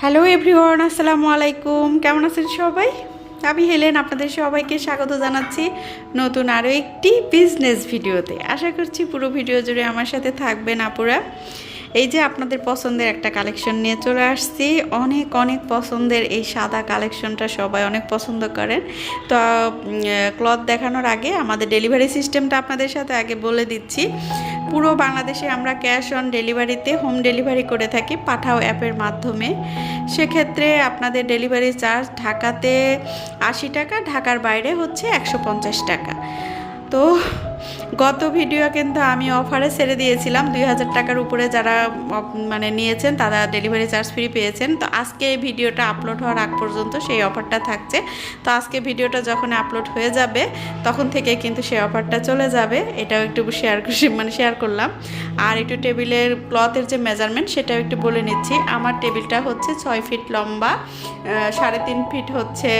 Hello everyone আসসালামু আলাইকুম কেমন আছেন সবাই? আমি হেলেন, আপনাদের সবাইকে স্বাগত জানাচ্ছি নতুন আরও একটি বিজনেস ভিডিওতে। আশা করছি পুরো ভিডিও জুড়ে আমার সাথে থাকবেন আপুরা। এই যে আপনাদের পছন্দের একটা কালেকশন নিয়ে চলে আসছি। অনেক অনেক পছন্দের এই সাদা কালেকশনটা সবাই অনেক পছন্দ করেন। তো ক্লথ দেখানোর আগে আমাদের ডেলিভারি সিস্টেমটা আপনাদের সাথে আগে বলে দিচ্ছি। পুরো বাংলাদেশে আমরা ক্যাশ অন ডেলিভারিতে হোম ডেলিভারি করে থাকি পাঠাও অ্যাপের মাধ্যমে। সেক্ষেত্রে আপনাদের ডেলিভারি চার্জ ঢাকাতে আশি টাকা, ঢাকার বাইরে হচ্ছে একশো পঞ্চাশ টাকা। তো গত ভিডিও কিন্তু আমি অফারে ছেড়ে দিয়েছিলাম। দুই হাজার টাকার উপরে যারা মানে নিয়েছেন, তারা ডেলিভারি চার্জ ফ্রি পেয়েছেন। তো আজকে এই ভিডিওটা আপলোড হওয়ার আগ পর্যন্ত সেই অফারটা থাকছে। তো আজকে ভিডিওটা যখন আপলোড হয়ে যাবে, তখন থেকে কিন্তু সেই অফারটা চলে যাবে। এটাও একটু শেয়ার মানে শেয়ার করলাম। আর একটু টেবিলের ক্লথের যে মেজারমেন্ট সেটাও একটু বলে নিচ্ছি। আমার টেবিলটা হচ্ছে ছয় ফিট লম্বা সাড়ে তিন ফিট হচ্ছে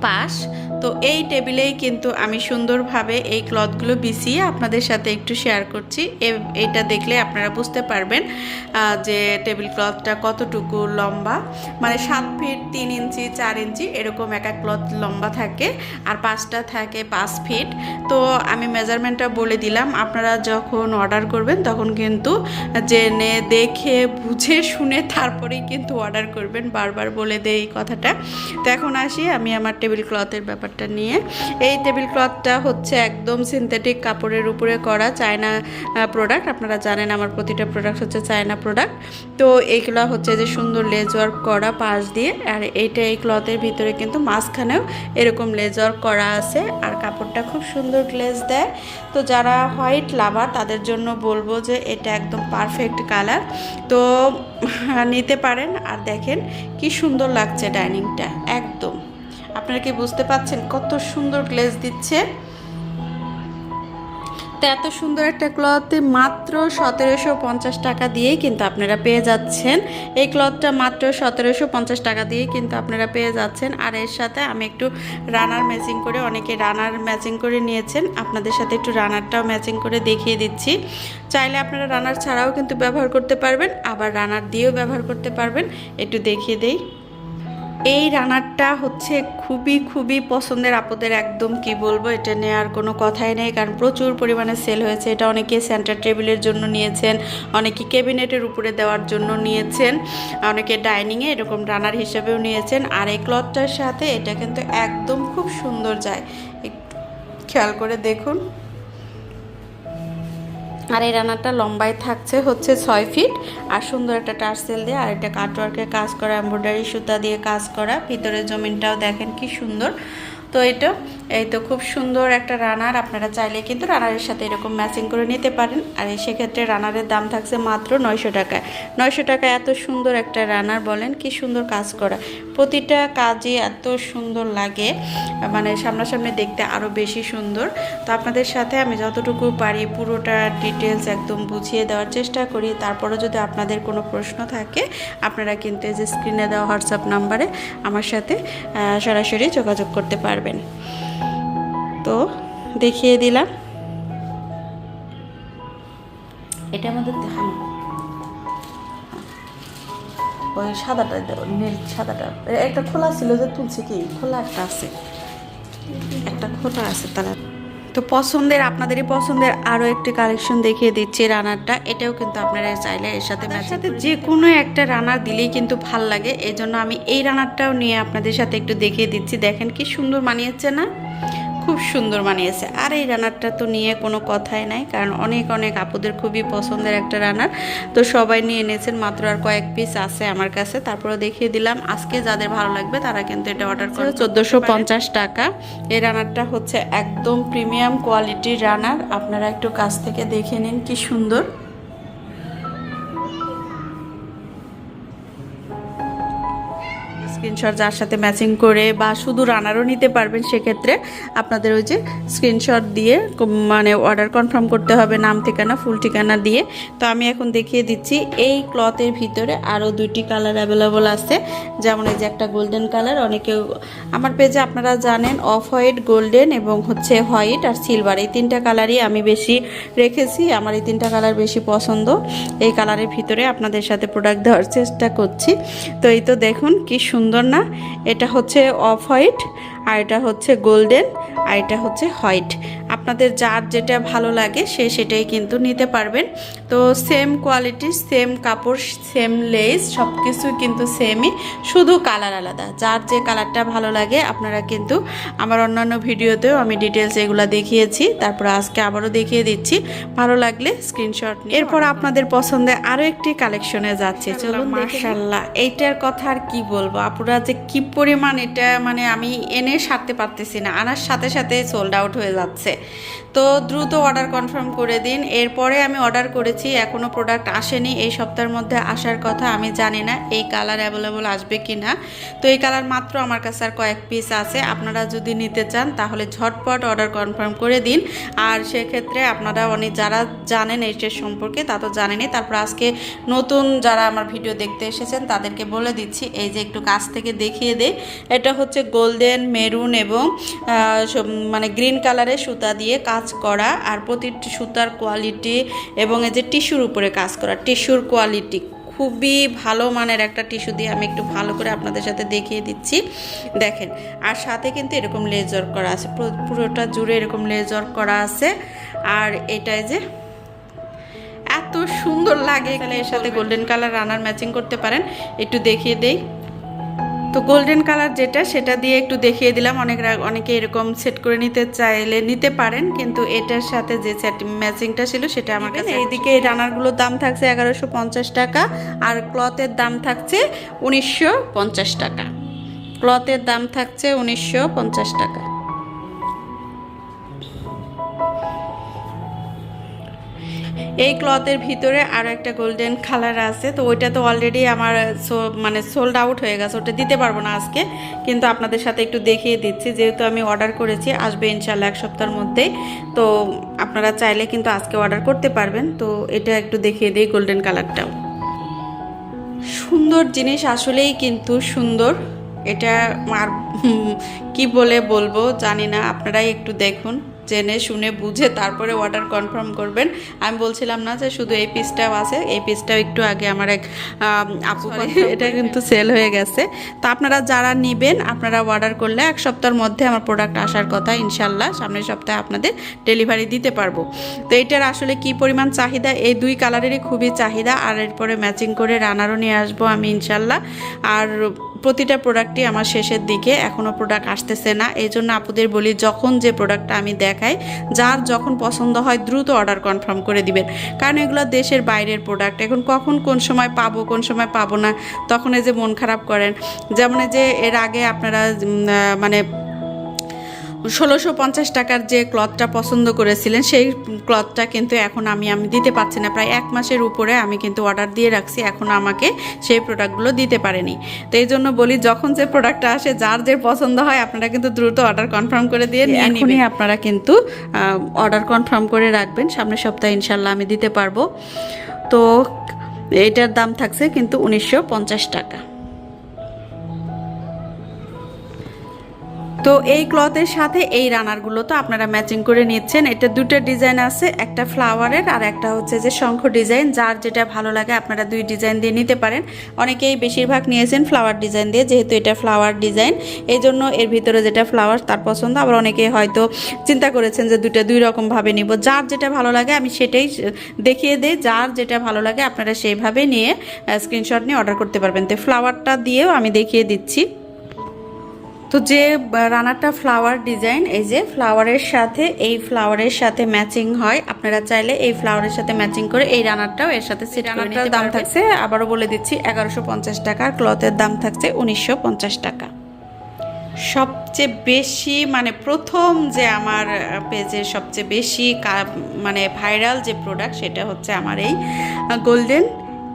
পাশ তো এই টেবিলেই কিন্তু আমি সুন্দরভাবে এই ক্লথগুলো বিছিয়ে আপনাদের সাথে একটু শেয়ার করছি। এ- এইটা দেখলে আপনারা বুঝতে পারবেন যে টেবিল ক্লথটা কতটুকু লম্বা। মানে সাত ফিট তিন ইঞ্চি, চার ইঞ্চি এরকম এক এক ক্লথ লম্বা থাকে আর পাঁচটা থাকে পাঁচ ফিট। তো আমি মেজারমেন্টটা বলে দিলাম, আপনারা যখন অর্ডার করবেন তখন কিন্তু জেনে দেখে, বুঝে, শুনে তারপরেই কিন্তু অর্ডার করবেন। বারবার বলে দেয় এই কথাটা। তো এখন আসি, আমি আমার টেবিল ক্লথের ব্যাপারটা নিয়ে। এই টেবিল ক্লথটা হচ্ছে একদম সিনথেটিক কাপড়ের উপরে করা চায়না প্রোডাক্ট আপনারা জানেন আমার প্রতিটা প্রোডাক্ট হচ্ছে চায়না প্রোডাক্ট তো এইগুলো হচ্ছে যে সুন্দর লেজ ওয়ার্ক করা পাশ দিয়ে। আর এইটা এই ক্লথের ভিতরে কিন্তু মাঝখানেও এরকম লেজ ওয়ার্ক করা আছে। আর কাপড়টা খুব সুন্দর গ্লেজ দেয়। তো যারা হোয়াইট লাভার তাদের জন্য বলব যে এটা একদম পারফেক্ট কালার তো নিতে পারেন। আর দেখেন কি সুন্দর লাগছে ডাইনিংটা একদম। আপনারা কি বুঝতে পাচ্ছেন কত সুন্দর গ্লেজ দিচ্ছে? তো এত সুন্দর একটা ক্লথ মাত্র সতেরোশো পঞ্চাশ টাকা দিয়েই কিন্তু আপনারা পেয়ে যাচ্ছেন। এই ক্লথটা মাত্র সতেরোশো পঞ্চাশ টাকা দিয়েই কিন্তু আপনারা পেয়ে যাচ্ছেন। আর এর সাথে আমি একটু রানার ম্যাচিং করে, অনেকে রানার ম্যাচিং করে নিয়েছেন। আপনাদের সাথে একটু রানারটাও ম্যাচিং করে দেখিয়ে দিচ্ছি। চাইলে আপনারা রানার ছাড়াও কিন্তু ব্যবহার করতে পারবেন, আবার রানার দিয়েও ব্যবহার করতে পারবেন। একটু দেখিয়ে দেই। এই রানারটা হচ্ছে খুবই খুবই পছন্দের আপদের একদম, কি বলব, এটা নেওয়ার কোনো কথাই নেই, কারণ প্রচুর পরিমাণে সেল হয়েছে। এটা অনেকে সেন্টার টেবিলের জন্য নিয়েছেন, অনেকে ক্যাবিনেটের উপরে দেওয়ার জন্য নিয়েছেন, অনেকে ডাইনিংয়ে এরকম রানার হিসেবেও নিয়েছেন। আর এই ক্লথটার সাথে এটা কিন্তু একদম খুব সুন্দর যায়। খেয়াল করে দেখুন। আর এই রান্নাটা লম্বায় থাকছে হচ্ছে ছয় ফিট, আর সুন্দর একটা টার্সেল দিয়ে আর একটা কাটওয়ার্কের কাজ করা, এমব্রয়ডারি সুতা দিয়ে কাজ করা ভিতরে জমিনটাও দেখেন কি সুন্দর। তো এটা এই তো খুব সুন্দর একটা রানার আপনারা চাইলে কিন্তু রানারের সাথে এরকম ম্যাচিং করে নিতে পারেন। আর সেক্ষেত্রে রানারের দাম থাকছে মাত্র নয়শো টাকায়। নয়শো টাকায় এত সুন্দর একটা রানার বলেন, কি সুন্দর কাজ করা। প্রতিটা কাজই এত সুন্দর লাগে মানে সামনাসামনি দেখতে আরও বেশি সুন্দর। তো আপনাদের সাথে আমি যতটুকু পারি পুরোটা ডিটেলস একদম বুঝিয়ে দেওয়ার চেষ্টা করি। তারপরে যদি আপনাদের কোনো প্রশ্ন থাকে, আপনারা কিন্তু এই যে স্ক্রিনে দেওয়া হোয়াটসঅ্যাপ নাম্বারে আমার সাথে সরাসরি যোগাযোগ করতে পারবেন। তো দেখিয়ে দিলাম। এটা আমাদের দেখানো। ওই সাদাটা নীল সাদাটা। একটা খোলা ছিল যে তুলছে কি? খোলা একটা আছে। একটা খোলা আছে তারা তো পছন্দের আপনাদেরই পছন্দের আরও একটি কালেকশন দেখিয়ে দিচ্ছি রানারটা। এটাও কিন্তু আপনারা চাইলে এর সাথে সাথে যে কোনো একটা রানার দিলেই কিন্তু ভালো লাগে। এই জন্য আমি এই রানারটাও নিয়ে আপনাদের সাথে একটু দেখিয়ে দিচ্ছি। দেখেন কি সুন্দর মানিয়েছে না? খুব সুন্দর মানিয়েছে আর এই রানারটা তো নিয়ে কোনো কথাই নাই কারণ অনেক অনেক আপুদের খুবই পছন্দের একটা রানার তো সবাই নিয়ে এনেছেন মাত্র আর কয়েক পিস আছে আমার কাছে। তারপরে দেখিয়ে দিলাম আজকে যাদের ভালো লাগবে তারা কিন্তু এটা অর্ডার করে চোদ্দোশো পঞ্চাশ টাকা। এই রানারটা হচ্ছে একদম প্রিমিয়াম কোয়ালিটির রানার আপনারা একটু কাছ থেকে দেখে নিন কি সুন্দর। স্ক্রিনশট যার সাথে ম্যাচিং করে বা শুধু রানারও নিতে পারবেন, সেক্ষেত্রে আপনাদের ওই যে স্ক্রিনশট দিয়ে মানে অর্ডার কনফার্ম করতে হবে নাম, ঠিকানা ফুল ঠিকানা দিয়ে। তো আমি এখন দেখিয়ে দিচ্ছি, এই ক্লথের ভিতরে আরও দুইটি কালার অ্যাভেলেবল আছে। যেমন এই যে একটা গোল্ডেন কালার অনেকে আমার পেজে আপনারা জানেন অফ হোয়াইট গোল্ডেন এবং হচ্ছে হোয়াইট আর সিলভার এই তিনটা কালারই আমি বেশি রেখেছি, আমার এই তিনটা কালার বেশি পছন্দ। এই কালারের ভিতরে আপনাদের সাথে প্রোডাক্ট দেওয়ার চেষ্টা করছি। তো এই তো দেখুন, কি সুন্দর না এটা হচ্ছে অফ হোয়াইট। আর এটা হচ্ছে গোল্ডেন আর এটা হচ্ছে হোয়াইট। আপনাদের যার যেটা ভালো লাগে সে সেটাই কিন্তু নিতে পারবেন। তো সেম কোয়ালিটি সেম কাপড় সেম লেস সব কিছুই কিন্তু সেমই শুধু কালার আলাদা। যার যে কালারটা ভালো লাগে আপনারা কিন্তু আমার অন্যান্য ভিডিওতেও আমি ডিটেলস এগুলো দেখিয়েছি তারপর আজকে আবারও দেখিয়ে দিচ্ছি। ভালো লাগলে স্ক্রিনশট নিয়ে এরপর আপনাদের পছন্দে আরও একটি কালেকশনে যাচ্ছে। চলুন মাশাল্লাহ এইটার কথা আর কি বলব? আপুরা যে কি পরিমাণ এটা মানে আমি এনে সারতে পারতেছি না। আনার সাথে সাথে সোল্ড আউট হয়ে যাচ্ছে। তো দ্রুত অর্ডার কনফার্ম করে দিন। এরপরে আমি অর্ডার করেছি এখনও প্রোডাক্ট আসেনি। এই সপ্তাহের মধ্যে আসার কথা আমি জানি না, এই কালার অ্যাভেলেবল আসবে কি না তো এই কালার মাত্র আমার কাছে আর কয়েক পিস আছে। আপনারা যদি নিতে চান, তাহলে ঝটপট অর্ডার কনফার্ম করে দিন। আর সেক্ষেত্রে আপনারা অনেক যারা জানেন এইটার সম্পর্কে, তা তো জানেনই। তারপর আজকে নতুন যারা আমার ভিডিও দেখতে এসেছেন, তাদেরকে বলে দিচ্ছি, এই যে একটু কাছ থেকে দেখিয়ে দেই। এটা হচ্ছে গোল্ডেন মেরুন এবং মানে গ্রিন কালারের সুতা দিয়ে কাজ করা আর প্রতিটি সুতার কোয়ালিটি এবং এই যে টিস্যুর উপরে কাজ করা। টিস্যুর কোয়ালিটি খুবই ভালো মানের একটা টিস্যু দিয়ে আমি একটু ভালো করে আপনাদের সাথে দেখিয়ে দিচ্ছি। দেখেন আর সাথে কিন্তু এরকম লেজার করা আছে। পুরোটা জুড়ে এরকম লেজার করা আছে। আর এটাই যে এত সুন্দর লাগে এর সাথে গোল্ডেন কালার রানার ম্যাচিং করতে পারেন। একটু দেখিয়ে দেই। তো গোল্ডেন কালার যেটা সেটা দিয়ে একটু দেখিয়ে দিলাম। অনেক অনেকে এরকম সেট করে নিতে চাইলে নিতে পারেন কিন্তু এটার সাথে যে সেট ম্যাচিংটা ছিল সেটা আমার কাছে এইদিকে এই রানারগুলোর দাম থাকছে এগারোশো পঞ্চাশ টাকা আর ক্লথের দাম থাকছে উনিশশো পঞ্চাশ টাকা। ক্লথের দাম থাকছে উনিশশো পঞ্চাশ টাকা। এই ক্লথের ভিতরে আরও একটা গোল্ডেন কালার আছে, তো ওইটা তো অলরেডি আমার মানে সোল্ড আউট হয়ে গেছে, ওটা দিতে পারব না আজকে, কিন্তু আপনাদের সাথে একটু দেখিয়ে দিচ্ছি, যেহেতু আমি অর্ডার করেছি, আসবে ইনশাল্লাহ এক সপ্তাহের মধ্যেই, তো আপনারা চাইলে কিন্তু আজকে অর্ডার করতে পারবেন, তো এটা একটু দেখিয়ে দিই গোল্ডেন কালারটাও। সুন্দর জিনিস আসলেই কিন্তু সুন্দর, এটা আর কি বলে বলব, জানি না, আপনারাই একটু দেখুন। জেনে শুনে বুঝে তারপরে অর্ডার কনফার্ম করবেন। আমি বলছিলাম না যে শুধু এই পিসটাও আছে এই পিসটাও একটু আগে আমার এক আপু এটা কিন্তু সেল হয়ে গেছে। তা আপনারা যারা নেবেন আপনারা অর্ডার করলে এক সপ্তাহের মধ্যে আমার প্রোডাক্ট আসার কথা ইনশাল্লাহ সামনের সপ্তাহে আপনাদের ডেলিভারি দিতে পারব। তো এটার আসলে কি পরিমাণ চাহিদা? এই দুই কালারেরই খুবই চাহিদা। আর এরপরে ম্যাচিং করে রানারও নিয়ে আসব আমি ইনশাল্লাহ আর প্রতিটা প্রোডাক্টই আমার শেষের দিকে এখনও প্রোডাক্ট আসতেছে না। এই জন্য আপুদের বলি, যখন যে প্রোডাক্টটা আমি দেখাই, যার যখন পছন্দ হয় দ্রুত অর্ডার কনফার্ম করে দিবেন। কারণ এগুলো দেশের বাইরের প্রোডাক্ট এখন কখন কোন সময় পাবো, কোন সময় পাবো না, তখন এই যে মন খারাপ করেন। যেমন যে এর আগে আপনারা মানে ষোলোশো পঞ্চাশ টাকার যে ক্লথটা পছন্দ করেছিলেন সেই ক্লথটা কিন্তু এখন আমি আমি দিতে পারছি না। প্রায় এক মাসের উপরে আমি কিন্তু অর্ডার দিয়ে রাখছি এখন আমাকে সেই প্রোডাক্টগুলো দিতে পারেনি। তো এই জন্য বলি যখন যে প্রোডাক্টটা আসে যার যে পছন্দ হয় আপনারা কিন্তু দ্রুত অর্ডার কনফার্ম করে দিয়ে নিয়ে আপনারা কিন্তু অর্ডার কনফার্ম করে রাখবেন। সামনের সপ্তাহে ইনশাল্লাহ আমি দিতে পারব। তো এটার দাম থাকছে কিন্তু উনিশশো পঞ্চাশ টাকা। তো এই ক্লথের সাথে এই রানারগুলো তো আপনারা ম্যাচিং করে নিচ্ছেন। এটা দুটো ডিজাইন আছে, একটা ফ্লাওয়ারের আর একটা হচ্ছে যে শঙ্খ ডিজাইন। যার যেটা ভালো লাগে আপনারা দুই ডিজাইন দিয়ে নিতে পারেন। অনেকেই বেশিরভাগ নিয়েছেন ফ্লাওয়ার ডিজাইন দিয়ে, যেহেতু এটা ফ্লাওয়ার ডিজাইন। এই জন্য এর ভিতরে যেটা ফ্লাওয়ার, তার পছন্দ। আবার অনেকে হয়তো চিন্তা করেছেন যে দুইটা দুই রকমভাবে নিব। যার যেটা ভালো লাগে আমি সেটাই দেখিয়ে দিই। যার যেটা ভালো লাগে আপনারা সেইভাবে নিয়ে স্ক্রিনশট নিয়ে অর্ডার করতে পারবেন। তো ফ্লাওয়ারটা দিয়েও আমি দেখিয়ে দিচ্ছি। তো যে রানারটা ফ্লাওয়ার ডিজাইন এই যে ফ্লাওয়ারের সাথে এই ফ্লাওয়ারের সাথে ম্যাচিং হয় আপনারা চাইলে এই ফ্লাওয়ারের সাথে ম্যাচিং করে এই রানারটাও এর সাথে সেট রানারটার দাম থাকছে আবারও বলে দিচ্ছি এগারোশো পঞ্চাশ টাকা আর ক্লথের দাম থাকছে উনিশশো পঞ্চাশ টাকা। সবচেয়ে বেশি মানে প্রথম যে আমার পেজে সবচেয়ে বেশি মানে ভাইরাল যে প্রোডাক্ট সেটা হচ্ছে আমার এই গোল্ডেন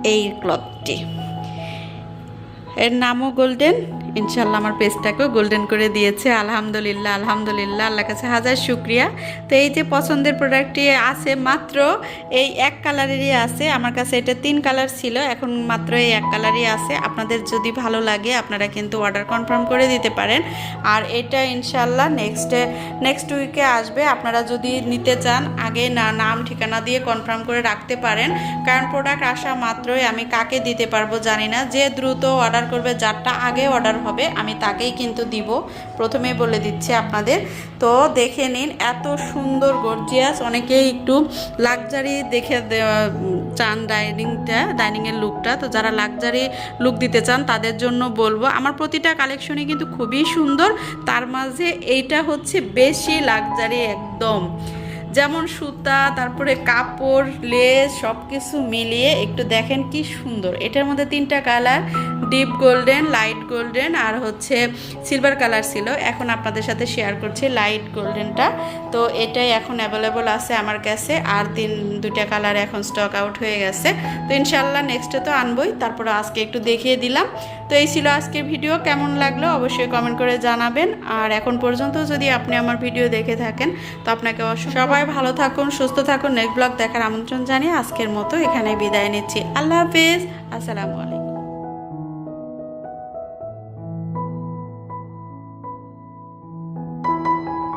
এই ক্লথটি এর নামও গোল্ডেন ইনশাল্লাহ আমার পেজটাকেও গোল্ডেন করে দিয়েছে, আলহামদুলিল্লাহ আলহামদুলিল্লাহ আল্লাহ কাছে হাজার শুক্রিয়া। তো এই যে পছন্দের প্রোডাক্টটি আছে মাত্র এই এক কালারেরই আছে, আমার কাছে এটা তিন কালার ছিল, এখন মাত্র এই এক কালারই আছে। আপনাদের যদি ভালো লাগে, আপনারা কিন্তু অর্ডার কনফার্ম করে দিতে পারেন। আর এটা ইনশাল্লাহ নেক্সট নেক্সট উইকে আসবে। আপনারা যদি নিতে চান, আগে না, নাম, ঠিকানা দিয়ে কনফার্ম করে রাখতে পারেন। কারণ প্রোডাক্ট আসা মাত্রই আমি কাকে দিতে পারব জানি না। যে দ্রুত অর্ডার করবে, যারটা আগে অর্ডার হবে, আমি তাকেই কিন্তু দিব। প্রথমেই বলে দিচ্ছি আপনাদের। তো দেখে নিন, এত সুন্দর গর্জিয়াস অনেকেই একটু লাক্সারি দেখে চান ডাইনিংটা ডাইনিংয়ের লুকটা তো যারা লাক্সারি লুক দিতে চান, তাদের জন্য বলব, আমার প্রতিটা কালেকশনই কিন্তু খুবই সুন্দর। তার মাঝে এইটা হচ্ছে বেশি লাক্সারি একদম। যেমন সুতা, তারপরে কাপড়, লেস সব কিছু মিলিয়ে একটু দেখেন কি সুন্দর। এটার মধ্যে তিনটা colour, deep golden, light golden আর হচ্ছে সিলভার কালার ছিল। এখন আপনাদের সাথে শেয়ার করছি লাইট গোল্ডেনটা। তো এটাই এখন অ্যাভেলেবল আছে আমার কাছে। আর তিন, দুইটা কালার এখন স্টক আউট হয়ে গেছে। তো ইনশাল্লাহ নেক্সটে তো আনবই। তারপরে আজকে একটু দেখিয়ে দিলাম। তো এই ছিল আজকের ভিডিও কেমন লাগল অবশ্যই কমেন্ট করে জানাবেন। আর এখন পর্যন্ত যদি আপনি আমার ভিডিও দেখে থাকেন, তো আপনাকে সবাই ভালো থাকুন, সুস্থ থাকুন। নেক্সট ব্লগ দেখার আমন্ত্রণ জানিয়ে আজকের মতো এখানে বিদায় নিচ্ছি। আল্লাহ হাফিজ। আসসালামু আলাইকুম।